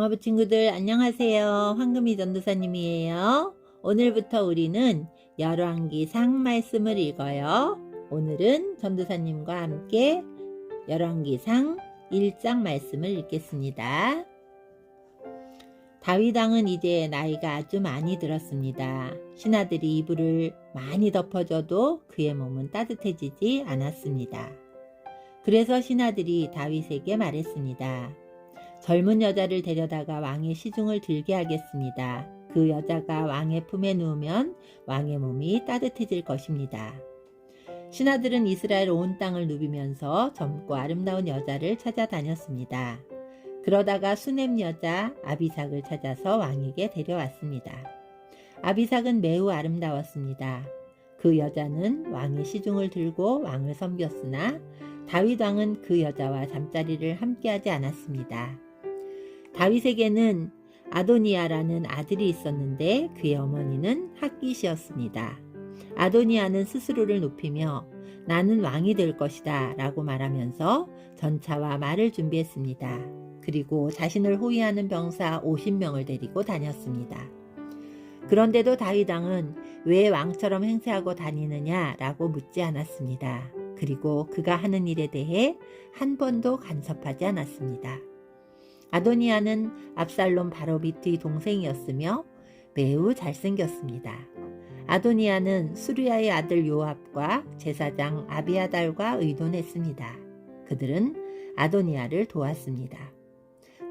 어부 친구들 안녕하세요. 황금이 전도사님이에요. 오늘부터 우리는 열왕기상 말씀을 읽어요. 오늘은 전도사님과 함께 열왕기상 1장 말씀을 읽겠습니다. 다윗 왕은 이제 나이가 아주 많이 들었습니다. 신하들이 이불을 많이 덮어줘도 그의 몸은 따뜻해지지 않았습니다. 그래서 신하들이 다윗에게 말했습니다. 젊은 여자를 데려다가 왕의 시중을 들게 하겠습니다. 그 여자가 왕의 품에 누우면 왕의 몸이 따뜻해질 것입니다. 신하들은 이스라엘 온 땅을 누비면서 젊고 아름다운 여자를 찾아다녔습니다. 그러다가 수넴 여자 아비삭을 찾아서 왕에게 데려왔습니다. 아비삭은 매우 아름다웠습니다. 그 여자는 왕의 시중을 들고 왕을 섬겼으나 다윗 왕은 그 여자와 잠자리를 함께하지 않았습니다. 다윗에게는 아도니아라는 아들이 있었는데 그의 어머니는 핫기시였습니다. 아도니아는 스스로를 높이며 나는 왕이 될 것이다 라고 말하면서 전차와 말을 준비했습니다. 그리고 자신을 호위하는 병사 50명을 데리고 다녔습니다. 그런데도 다윗 왕은 왜 왕처럼 행세하고 다니느냐 라고 묻지 않았습니다. 그리고 그가 하는 일에 대해 한 번도 간섭하지 않았습니다. 아도니아는 압살롬 바로 밑의 동생이었으며 매우 잘생겼습니다. 아도니아는 수리아의 아들 요압과 제사장 아비아달과 의논했습니다. 그들은 아도니아를 도왔습니다.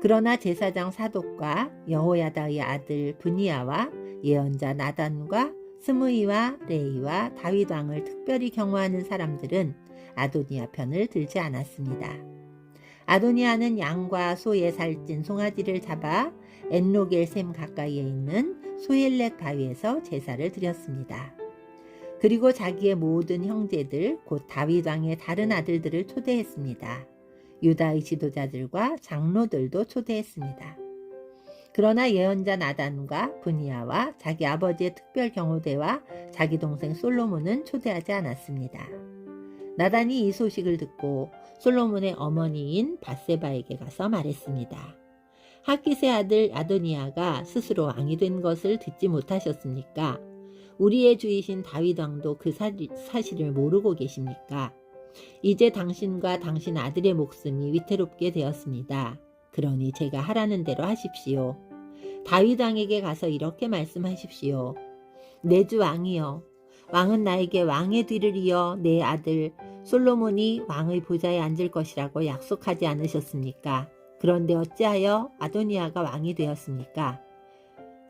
그러나 제사장 사독과 여호야다의 아들 분이아와 예언자 나단과 스무이와 레이와 다윗 왕을 특별히 경호하는 사람들은 아도니아 편을 들지 않았습니다. 아도니아는 양과 소의 살찐 송아지를 잡아 엔로겔 샘 가까이에 있는 소엘렉 바위에서 제사를 드렸습니다. 그리고 자기의 모든 형제들 곧 다윗 왕의 다른 아들들을 초대했습니다. 유다의 지도자들과 장로들도 초대했습니다. 그러나 예언자 나단과 분이아와 자기 아버지의 특별 경호대와 자기 동생 솔로몬은 초대하지 않았습니다. 나단이 이 소식을 듣고 솔로몬의 어머니인 바세바에게 가서 말했습니다. 하키스의 아들 아도니아가 스스로 왕이 된 것을 듣지 못하셨습니까? 우리의 주이신 다윗 왕도 그 사실을 모르고 계십니까? 이제 당신과 당신 아들의 목숨이 위태롭게 되었습니다. 그러니 제가 하라는 대로 하십시오. 다윗 왕에게 가서 이렇게 말씀하십시오. 내 주 왕이여, 왕은 나에게 왕의 뒤를 이어 내 아들 솔로몬이 왕의 보좌에 앉을 것이라고 약속하지 않으셨습니까? 그런데 어찌하여 아도니아가 왕이 되었습니까?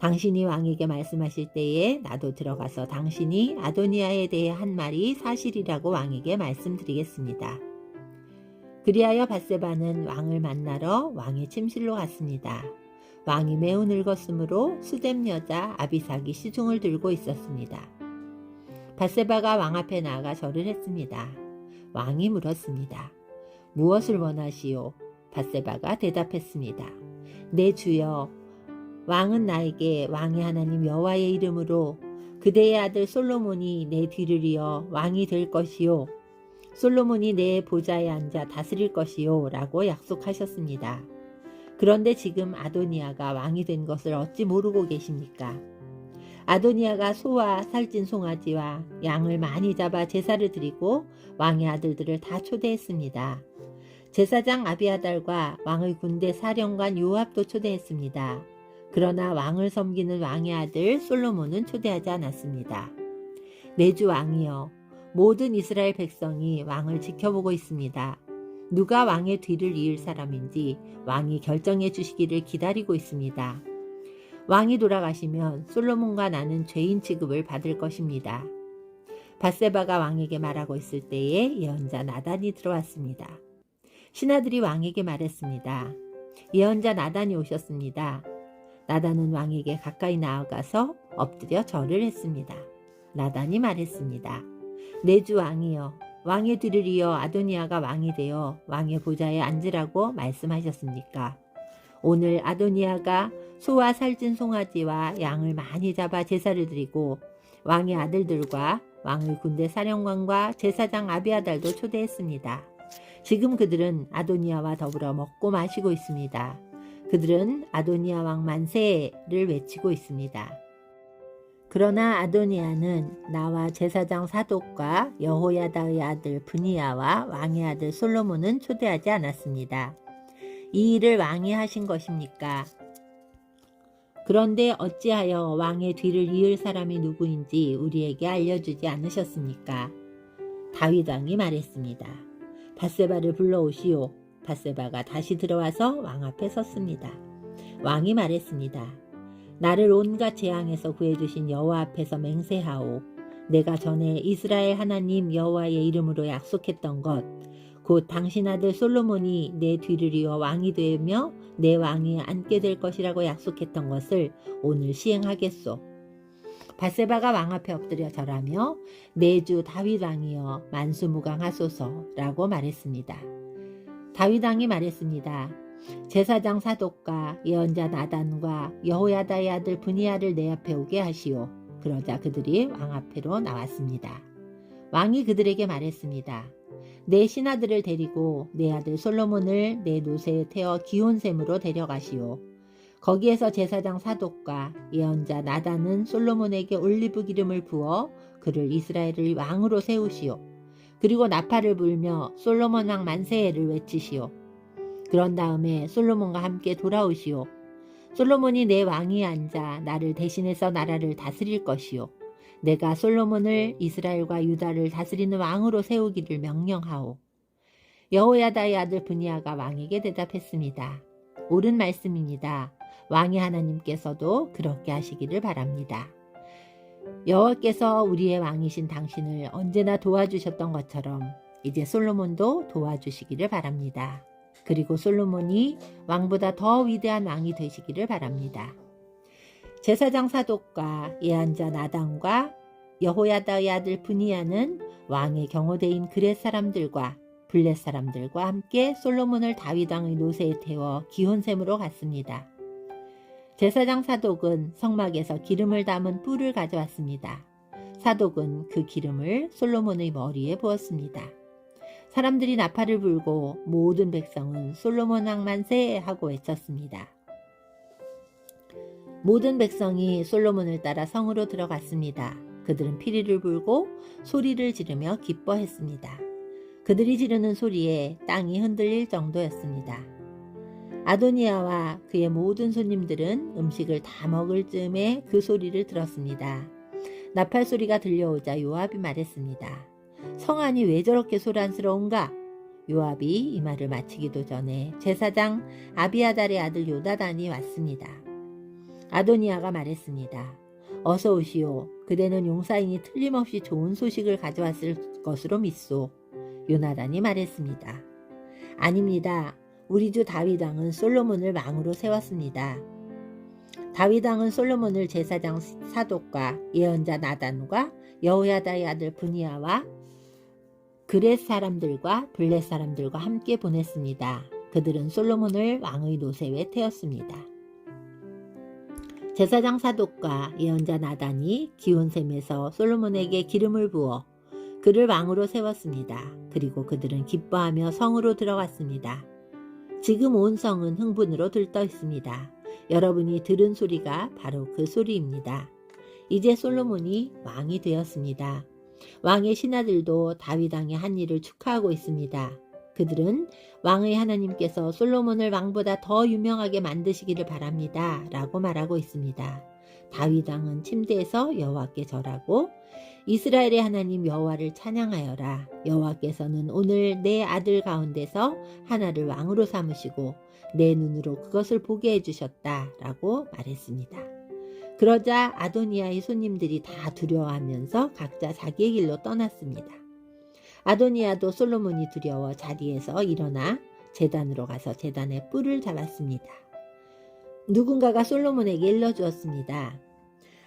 당신이 왕에게 말씀하실 때에 나도 들어가서 당신이 아도니아에 대해 한 말이 사실이라고 왕에게 말씀드리겠습니다. 그리하여 바세바는 왕을 만나러 왕의 침실로 갔습니다. 왕이 매우 늙었으므로 수뎀 여자 아비삭이 시중을 들고 있었습니다. 바세바가 왕 앞에 나아가 절을 했습니다. 왕이 물었습니다. 무엇을 원하시오? 바세바가 대답했습니다. 내 주여, 왕은 나에게 왕의 하나님 여호와의 이름으로 그대의 아들 솔로몬이 내 뒤를 이어 왕이 될 것이요. 솔로몬이 내 보좌에 앉아 다스릴 것이요. 라고 약속하셨습니다. 그런데 지금 아도니아가 왕이 된 것을 어찌 모르고 계십니까? 아도니아가 소와 살찐 송아지와 양을 많이 잡아 제사를 드리고 왕의 아들들을 다 초대했습니다. 제사장 아비아달과 왕의 군대 사령관 요압도 초대했습니다. 그러나 왕을 섬기는 왕의 아들 솔로몬은 초대하지 않았습니다. 내주 왕이여 모든 이스라엘 백성이 왕을 지켜보고 있습니다. 누가 왕의 뒤를 이을 사람인지 왕이 결정해 주시기를 기다리고 있습니다. 왕이 돌아가시면 솔로몬과 나는 죄인 취급을 받을 것입니다. 바세바가 왕에게 말하고 있을 때에 예언자 나단이 들어왔습니다. 신하들이 왕에게 말했습니다. 예언자 나단이 오셨습니다. 나단은 왕에게 가까이 나아가서 엎드려 절을 했습니다. 나단이 말했습니다. 내 주 왕이여 왕의 뒤를 이어 아도니아가 왕이 되어 왕의 보좌에 앉으라고 말씀하셨습니까? 오늘 아도니아가 소와 살찐 송아지와 양을 많이 잡아 제사를 드리고 왕의 아들들과 왕의 군대 사령관과 제사장 아비아달도 초대했습니다. 지금 그들은 아도니아와 더불어 먹고 마시고 있습니다. 그들은 아도니아 왕 만세를 외치고 있습니다. 그러나 아도니아는 나와 제사장 사독과 여호야다의 아들 브니아와 왕의 아들 솔로몬은 초대하지 않았습니다. 이 일을 왕이 하신 것입니까? 그런데 어찌하여 왕의 뒤를 이을 사람이 누구인지 우리에게 알려주지 않으셨습니까? 다윗 왕이 말했습니다. 바세바를 불러오시오. 바세바가 다시 들어와서 왕 앞에 섰습니다. 왕이 말했습니다. 나를 온갖 재앙에서 구해주신 여호와 앞에서 맹세하오. 내가 전에 이스라엘 하나님 여호와의 이름으로 약속했던 것, 곧 당신 아들 솔로몬이 내 뒤를 이어 왕이 되며 내 왕위에 앉게 될 것이라고 약속했던 것을 오늘 시행하겠소. 바세바가 왕 앞에 엎드려 절하며 내 주 다윗 왕이여 만수무강하소서라고 말했습니다. 다윗 왕이 말했습니다. 제사장 사독과 예언자 나단과 여호야다의 아들 브니아를 내 앞에 오게 하시오. 그러자 그들이 왕 앞으로 나왔습니다. 왕이 그들에게 말했습니다. 내 신하들을 데리고 내 아들 솔로몬을 내 노새에 태워 기온샘으로 데려가시오. 거기에서 제사장 사독과 예언자 나단은 솔로몬에게 올리브 기름을 부어 그를 이스라엘을 왕으로 세우시오. 그리고 나팔을 불며 솔로몬 왕 만세를 외치시오. 그런 다음에 솔로몬과 함께 돌아오시오. 솔로몬이 내 왕위에 앉아 나를 대신해서 나라를 다스릴 것이오. 내가 솔로몬을 이스라엘과 유다를 다스리는 왕으로 세우기를 명령하오. 여호야다의 아들 브니아가 왕에게 대답했습니다. 옳은 말씀입니다. 왕의 하나님께서도 그렇게 하시기를 바랍니다. 여호와께서 우리의 왕이신 당신을 언제나 도와주셨던 것처럼 이제 솔로몬도 도와주시기를 바랍니다. 그리고 솔로몬이 왕보다 더 위대한 왕이 되시기를 바랍니다. 제사장 사독과 예언자 나단과 여호야다의 아들 브니아는 왕의 경호대인 그렛 사람들과 블렛 사람들과 함께 솔로몬을 다윗 왕의 노새에 태워 기혼샘으로 갔습니다. 제사장 사독은 성막에서 기름을 담은 뿔을 가져왔습니다. 사독은 그 기름을 솔로몬의 머리에 부었습니다. 사람들이 나팔을 불고 모든 백성은 솔로몬 왕 만세 하고 외쳤습니다. 모든 백성이 솔로몬을 따라 성으로 들어갔습니다. 그들은 피리를 불고 소리를 지르며 기뻐했습니다. 그들이 지르는 소리에 땅이 흔들릴 정도였습니다. 아도니아와 그의 모든 손님들은 음식을 다 먹을 즈음에 그 소리를 들었습니다. 나팔 소리가 들려오자 요압이 말했습니다. 성안이 왜 저렇게 소란스러운가? 요압이 이 말을 마치기도 전에 제사장 아비아달의 아들 요다단이 왔습니다. 아도니아가 말했습니다. 어서 오시오. 그대는 용사인이 틀림없이 좋은 소식을 가져왔을 것으로 믿소. 요나단이 말했습니다. 아닙니다. 우리 주 다윗왕은 솔로몬을 왕으로 세웠습니다. 다윗왕은 솔로몬을 제사장 사독과 예언자 나단과 여호야다의 아들 분이아와 그렛 사람들과 블렛 사람들과 함께 보냈습니다. 그들은 솔로몬을 왕의 노새에 태웠습니다. 제사장 사독과 예언자 나단이 기온샘에서 솔로몬에게 기름을 부어 그를 왕으로 세웠습니다. 그리고 그들은 기뻐하며 성으로 들어갔습니다. 지금 온 성은 흥분으로 들떠 있습니다. 여러분이 들은 소리가 바로 그 소리입니다. 이제 솔로몬이 왕이 되었습니다. 왕의 신하들도 다윗 왕의 한 일을 축하하고 있습니다. 그들은 왕의 하나님께서 솔로몬을 왕보다 더 유명하게 만드시기를 바랍니다. 라고 말하고 있습니다. 다윗 왕은 침대에서 여호와께 절하고 이스라엘의 하나님 여호와를 찬양하여라. 여호와께서는 오늘 내 아들 가운데서 하나를 왕으로 삼으시고 내 눈으로 그것을 보게 해주셨다. 라고 말했습니다. 그러자 아도니아의 손님들이 다 두려워하면서 각자 자기의 길로 떠났습니다. 아도니아도 솔로몬이 두려워 자리에서 일어나 재단으로 가서 재단에 뿔을 잡았습니다. 누군가가 솔로몬에게 일러주었습니다.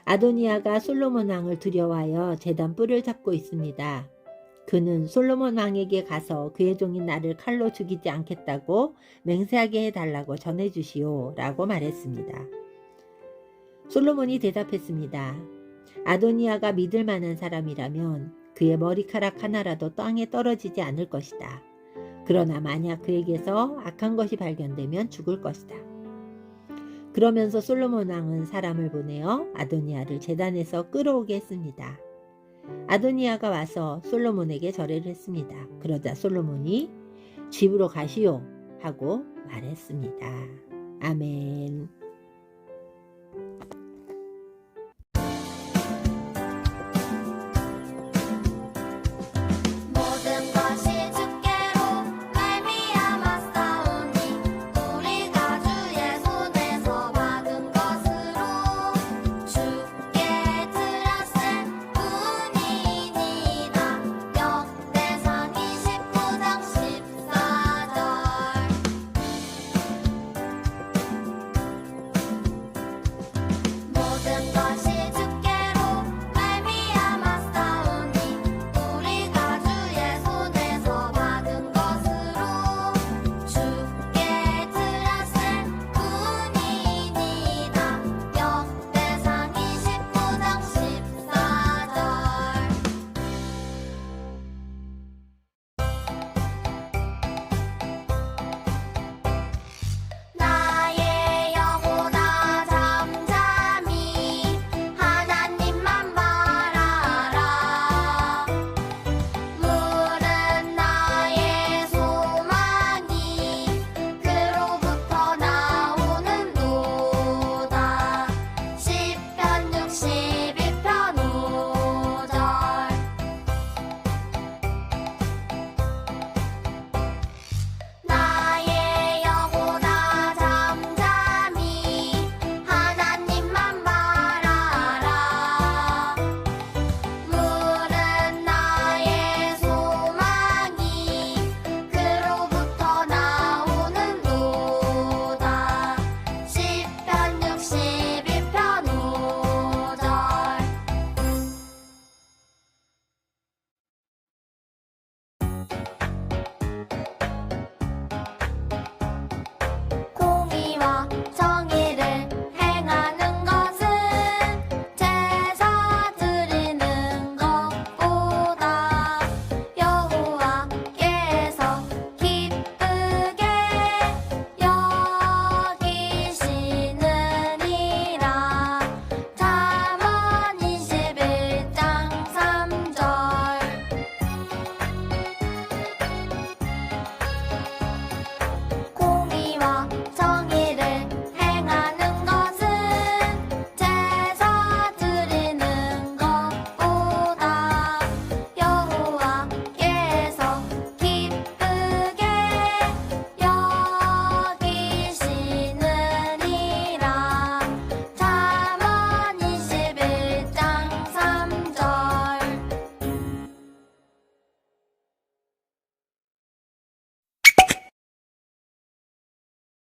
아도니아가 솔로몬 왕을 두려워하여 재단 뿔을 잡고 있습니다. 그는 솔로몬 왕에게 가서 그의 종인 나를 칼로 죽이지 않겠다고 맹세하게 해달라고 전해주시오 라고 말했습니다. 솔로몬이 대답했습니다. 아도니아가 믿을 만한 사람이라면 그의 머리카락 하나라도 땅에 떨어지지 않을 것이다. 그러나 만약 그에게서 악한 것이 발견되면 죽을 것이다. 그러면서 솔로몬 왕은 사람을 보내어 아도니아를 재단에서 끌어오게 했습니다. 아도니아가 와서 솔로몬에게 절해를 했습니다. 그러자 솔로몬이 집으로 가시오 하고 말했습니다. 아멘.